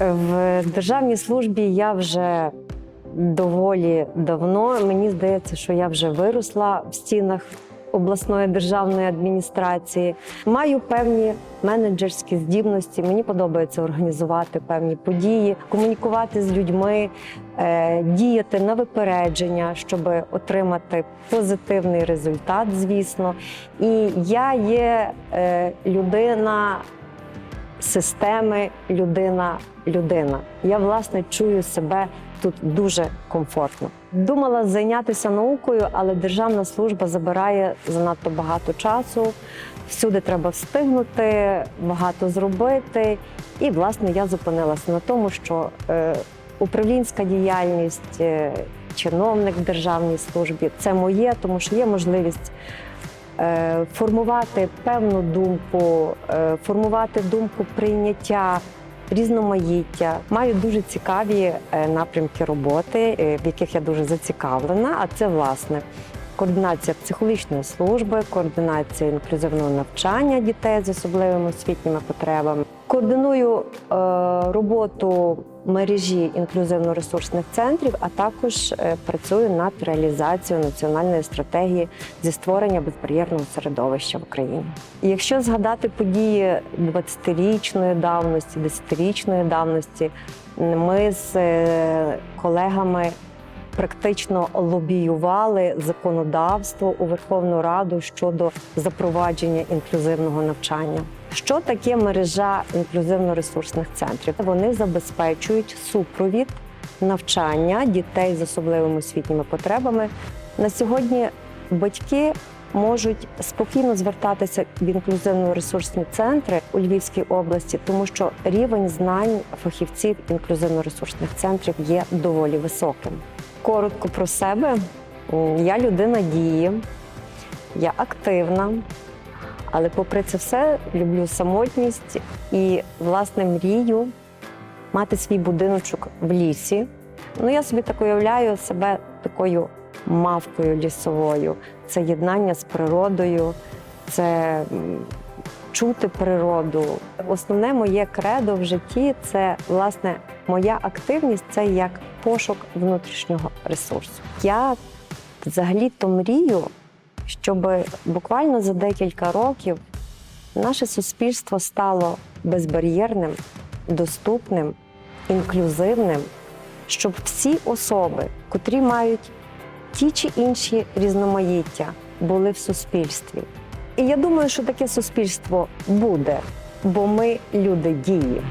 В державній службі я вже доволі давно. Мені здається, що я вже виросла в стінах обласної державної адміністрації. Маю певні менеджерські здібності. Мені подобається організувати певні події, комунікувати з людьми, е, діяти на випередження, щоб отримати позитивний результат, звісно. І я є е, людина системи людина людина. Я власне чую себе тут дуже комфортно. Думала зайнятися наукою, але державна служба забирає занадто багато часу. Всюди треба встигнути, багато зробити. І власне я зупинилася на тому, що е, управлінська діяльність, е, чиновник в державній службі це моє, тому що є можливість формувати певну думку, е, формувати думку прийняття. Різноманіття маю дуже цікаві е, напрямки роботи, е, в яких я дуже зацікавлена. А це власне координація психологічної служби, координація інклюзивного навчання дітей з особливими освітніми потребами. Координую е, роботу мережі інклюзивно-ресурсних центрів, а також е, працюю над реалізацією національної стратегії зі створення безбар'єрного середовища в Україні. І Якщо згадати події 20-річної давності, 10-річної давності, ми з е, колегами практично лобіювали законодавство у Верховну Раду щодо запровадження інклюзивного навчання. Що таке мережа інклюзивно-ресурсних центрів? Вони забезпечують супровід навчання дітей з особливими освітніми потребами. На сьогодні батьки можуть спокійно звертатися в інклюзивно-ресурсні центри у Львівській області, тому що рівень знань фахівців інклюзивно-ресурсних центрів є доволі високим. Коротко про себе. Я людина дії, я активна, але попри це все люблю самотність і, власне, мрію мати свій будиночок в лісі. Ну, я собі так уявляю себе такою мавкою лісовою. Це єднання з природою, це чути природу. Основне моє кредо в житті це власне моя активність це як пошук внутрішнього ресурсу. Я взагалі-то мрію, щоб буквально за декілька років наше суспільство стало безбар'єрним, доступним, інклюзивним, щоб всі особи, котрі мають ті чи інші різноманіття, були в суспільстві. І я думаю, що таке суспільство буде, бо ми люди дії.